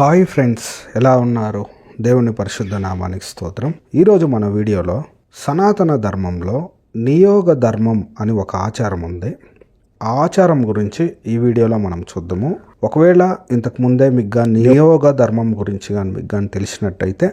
Hi friends ఎలా ఉన్నారు? దేవుని పరిశుద్ధ నామానికి స్తోత్రం. ఈరోజు మన వీడియోలో సనాతన ధర్మంలో నియోగ ధర్మం అని ఒక ఆచారం ఉంది. ఆ ఆచారం గురించి ఈ వీడియోలో మనం చూద్దాము. ఒకవేళ ఇంతకు ముందే మీకు కానీ నియోగ ధర్మం గురించి కానీ మీకు కానీ తెలిసినట్టయితే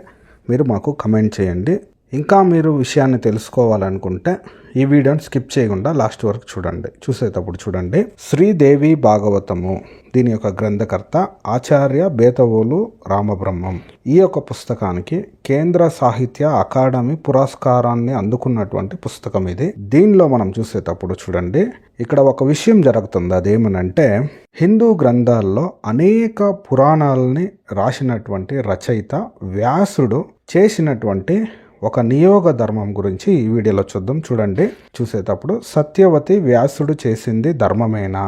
మీరు మాకు కమెంట్ చేయండి. ఇంకా మీరు విషయాన్ని తెలుసుకోవాలనుకుంటే ఈ వీడియోని స్కిప్ చేయకుండా లాస్ట్ వరకు చూడండి. చూసేటప్పుడు చూడండి. శ్రీదేవి భాగవతము దీని యొక్క గ్రంథకర్త ఆచార్య బేతవోలు రామబ్రహ్మం. ఈ యొక్క పుస్తకానికి కేంద్ర సాహిత్య అకాడమీ పురస్కారాన్ని అందుకున్నటువంటి పుస్తకం ఇది. దీనిలో మనం చూసేటప్పుడు చూడండి. ఇక్కడ ఒక విషయం జరుగుతుంది. అదేమనంటే హిందూ గ్రంథాల్లో అనేక పురాణాలని రాసినటువంటి రచయిత వ్యాసుడు చేసినటువంటి ఒక నియోగ ధర్మం గురించి ఈ వీడియోలో చూద్దాం. చూడండి చూసేటప్పుడు సత్యవతి వ్యాసుడు చేసింది ధర్మమేనా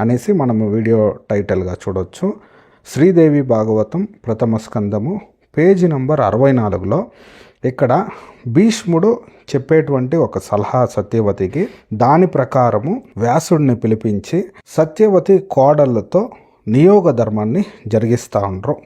అనేసి మనము వీడియో టైటిల్గా చూడొచ్చు. శ్రీదేవి భాగవతం ప్రథమ స్కందము పేజీ నంబర్ అరవై నాలుగులో ఇక్కడ భీష్ముడు చెప్పేటువంటి ఒక సలహా సత్యవతికి దాని ప్రకారము వ్యాసుడిని పిలిపించి సత్యవతి కోడళ్ళతో నియోగ ధర్మాన్ని జరిగిస్తూ ఉండరు.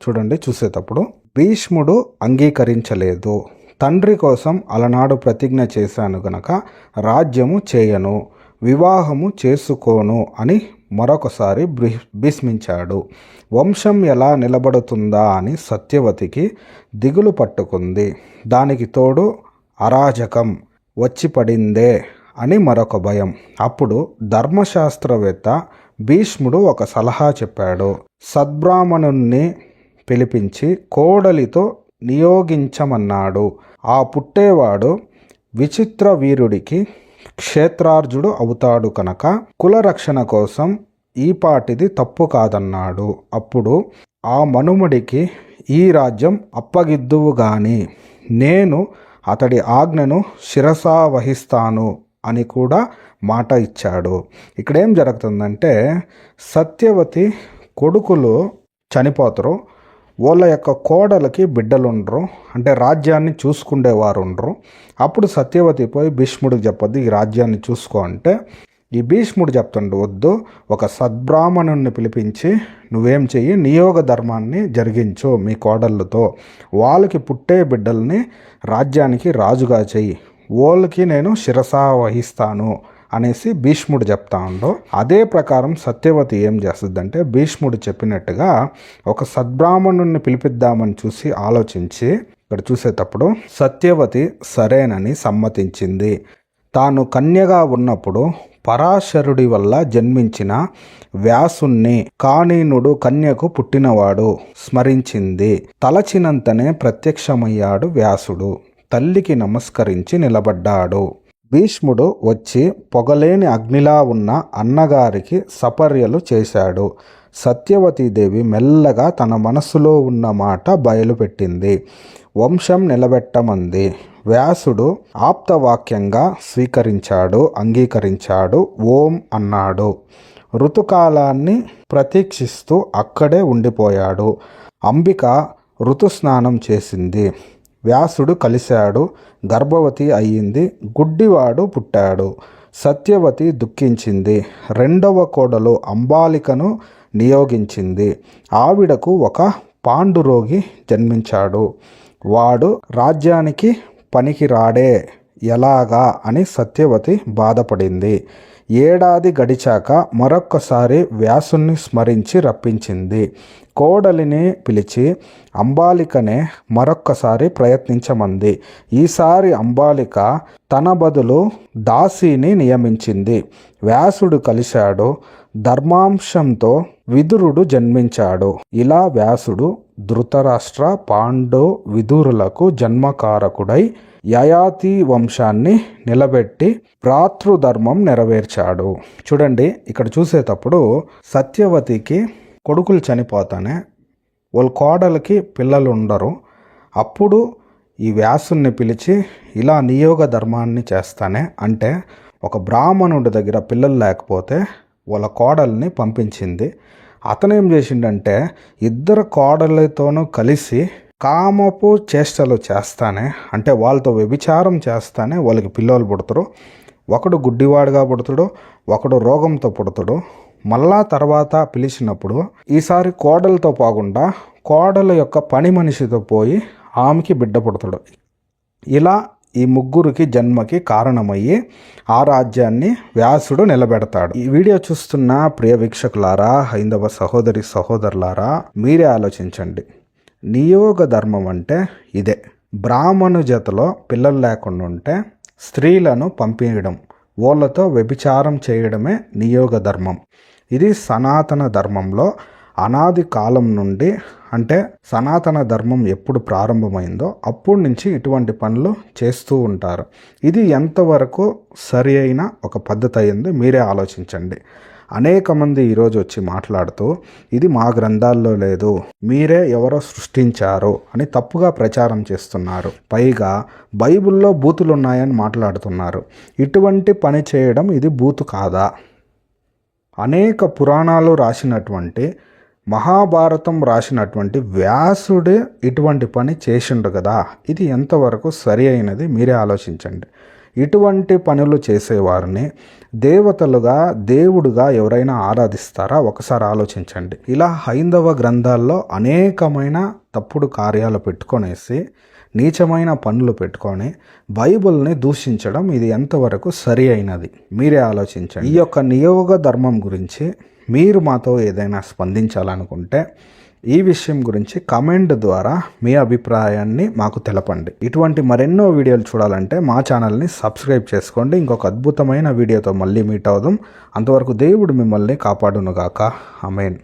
చూడండి చూసేటప్పుడు భీష్ముడు అంగీకరించలేదు. తండ్రి కోసం అలనాడు ప్రతిజ్ఞ చేశాను గనక రాజ్యము చేయను వివాహము చేసుకోను అని మరొకసారి భీ- భీష్మించాడు. వంశం ఎలా నిలబడుతుందా అని సత్యవతికి దిగులు పట్టుకుంది. దానికి తోడు అరాజకం వచ్చి పడిందే అని మరొక భయం. అప్పుడు ధర్మశాస్త్రవేత్త భీష్ముడు ఒక సలహా చెప్పాడు. సద్బ్రాహ్మణుణ్ణి పిలిపించి కోడలితో నియోగించమన్నాడు. ఆ పుట్టేవాడు విచిత్ర వీరుడికి క్షేత్రార్జుడు అవుతాడు కనుక కులరక్షణ కోసం ఈపాటిది తప్పు కాదన్నాడు. అప్పుడు ఆ మనుమడికి ఈ రాజ్యం అప్పగిద్దువు గాని నేను అతడి ఆజ్ఞను శిరసా వహిస్తాను అని కూడా మాట ఇచ్చాడు. ఇక్కడ ఏం జరుగుతుందంటే సత్యవతి కొడుకులు చనిపోతారు. వాళ్ళ యొక్క కోడలకి బిడ్డలుండ్రు అంటే రాజ్యాన్ని చూసుకుండేవారు ఉండరు అప్పుడు సత్యవతి పోయి భీష్ముడికి చెప్పద్దు ఈ రాజ్యాన్ని చూసుకో అంటే ఈ భీష్ముడు చెప్తుండు వద్దు ఒక సద్బ్రాహ్మణుణ్ణి పిలిపించి నువ్వేం చెయ్యి నియోగ ధర్మాన్ని జరిగించు మీ కోడళ్ళతో. వాళ్ళకి పుట్టే బిడ్డల్ని రాజ్యానికి రాజుగా చెయ్యి. వాళ్ళకి నేను శిరసా వహిస్తాను. అనేసి భీష్ముడు చెప్తా ఉండో. అదే ప్రకారం సత్యవతి ఏం చేస్తుందంటే భీష్ముడు చెప్పినట్టుగా ఒక సద్బ్రాహ్మణుణ్ణి పిలిపిద్దామని చూసి ఆలోచించి ఇక్కడ చూసేటప్పుడు సత్యవతి సరేనని సమ్మతించింది. తాను కన్యగా ఉన్నప్పుడు పరాశరుడి వల్ల జన్మించిన వ్యాసుణ్ణి కానీనుడు కన్యకు పుట్టినవాడు స్మరించింది. తలచినంతనే ప్రత్యక్షమయ్యాడు వ్యాసుడు. తల్లికి నమస్కరించి నిలబడ్డాడు. భీష్ముడు వచ్చి పొగలేని అగ్నిలా ఉన్న అన్నగారికి సపర్యలు చేశాడు. సత్యవతీదేవి మెల్లగా తన మనస్సులో ఉన్న మాట బయలుపెట్టింది. వంశం నిలబెట్టమంది. వ్యాసుడు ఆప్తవాక్యంగా స్వీకరించాడు అంగీకరించాడు ఓం అన్నాడు. ఋతుకాలాన్ని ప్రతీక్షిస్తూ అక్కడే ఉండిపోయాడు. అంబిక ఋతుస్నానం చేసింది. వ్యాసుడు కలిశాడు గర్భవతి అయ్యింది గుడ్డివాడు పుట్టాడు. సత్యవతి దుఃఖించింది. రెండవ కోడలు అంబాలికను నియోగించింది. ఆవిడకు ఒక పాండురోగి జన్మించాడు. వాడు రాజ్యానికి పనికిరాడే ఎలాగా అని సత్యవతి బాధపడింది. ఏడాది గడిచాక మరొక్కసారి వ్యాసుని స్మరించి రప్పించింది. కోడలిని పిలిచి అంబాలికనే మరొక్కసారి ప్రయత్నించమంది. ఈసారి అంబాలిక తన బదులు దాసిని నియమించింది. వ్యాసుడు కలిశాడు. ధర్మాంశంతో విదురుడు జన్మించాడు. ఇలా వ్యాసుడు ధృతరాష్ట్ర పాండు విదురులకు జన్మకారకుడై యయాతి వంశాన్ని నిలబెట్టి భ్రాతృధర్మం నెరవేర్చాడు. చూడండి ఇక్కడ చూసేటప్పుడు సత్యవతికి కొడుకులు చనిపోతానే వాళ్ళ కోడలకి పిల్లలు ఉండరు. అప్పుడు ఈ వ్యాసుని పిలిచి ఇలా నియోగ ధర్మాన్ని చేస్తానే అంటే ఒక బ్రాహ్మణుడి దగ్గర పిల్లలు లేకపోతే వాళ్ళ కోడల్ని పంపించింది. అతను ఏం చేసిండంటే ఇద్దరు కోడలతోనూ కలిసి కామపు చేష్టలు చేస్తానే అంటే వాళ్ళతో వ్యభిచారం చేస్తానే వాళ్ళకి పిల్లలు పుడతారు. ఒకడు గుడ్డివాడుగా పుడతాడు ఒకడు రోగంతో పుడతాడు. మళ్ళా తర్వాత పిలిచినప్పుడు ఈసారి కోడలతో పోకుండా కోడల యొక్క పని మనిషితో పోయి ఆమెకి బిడ్డ పుడతాడు. ఇలా ఈ ముగ్గురికి జన్మకి కారణమయ్యి ఆ రాజ్యాన్ని వ్యాసుడు నిలబెడతాడు. ఈ వీడియో చూస్తున్న ప్రియ వీక్షకులారా హైందవ సహోదరి సహోదరులారా మీరే ఆలోచించండి. నియోగ ధర్మం అంటే ఇదే. బ్రాహ్మణు జతలో పిల్లలు లేకుండా ఉంటే స్త్రీలను పంపించడం వాళ్ళతో వ్యభిచారం చేయడమే నియోగ ధర్మం ఇది సనాతన ధర్మంలో అనాది కాలం నుండి అంటే సనాతన ధర్మం ఎప్పుడు ప్రారంభమైందో అప్పటి నుంచి ఇటువంటి పనులు చేస్తూ ఉంటారు. ఇది ఎంతవరకు సరి అయిన ఒక పద్ధతి అయిందో మీరే ఆలోచించండి. అనేక మంది ఈరోజు వచ్చి మాట్లాడుతూ ఇది మా గ్రంథాల్లో లేదు. మీరే ఎవరో సృష్టించారు అని తప్పుగా ప్రచారం చేస్తున్నారు. పైగా బైబిల్లో బూతులు ఉన్నాయని మాట్లాడుతున్నారు. ఇటువంటి పని చేయడం ఇది బూతు కాదా? అనేక పురాణాలు రాసినటువంటి మహాభారతం రాసినటువంటి వ్యాసుడే ఇటువంటి పని చేసిండు కదా? ఇది ఎంతవరకు సరి అయినది మీరే ఆలోచించండి. ఇటువంటి పనులు చేసేవారిని దేవతలుగా దేవుడుగా ఎవరైనా ఆరాధిస్తారా? ఒకసారి ఆలోచించండి. ఇలా హైందవ గ్రంథాల్లో అనేకమైన తప్పుడు కార్యాలు పెట్టుకొనేసి నీచమైన పనులు పెట్టుకొని బైబిల్ని దూషించడం ఇది ఎంతవరకు సరి అయినది? మీరే ఆలోచించండి. ఈ యొక్క నియోగ ధర్మం గురించి మీరు మాతో ఏదైనా స్పందించాలనుకుంటే ఈ విషయం గురించి కమెంట్ ద్వారా మీ అభిప్రాయాన్ని మాకు తెలపండి. ఇటువంటి మరెన్నో వీడియోలు చూడాలంటే మా ఛానల్ని సబ్స్క్రైబ్ చేసుకోండి. ఇంకొక అద్భుతమైన వీడియోతో మళ్ళీ మీట్ అవుదాం. అంతవరకు దేవుడు మిమ్మల్ని కాపాడునుగాక. అమేన్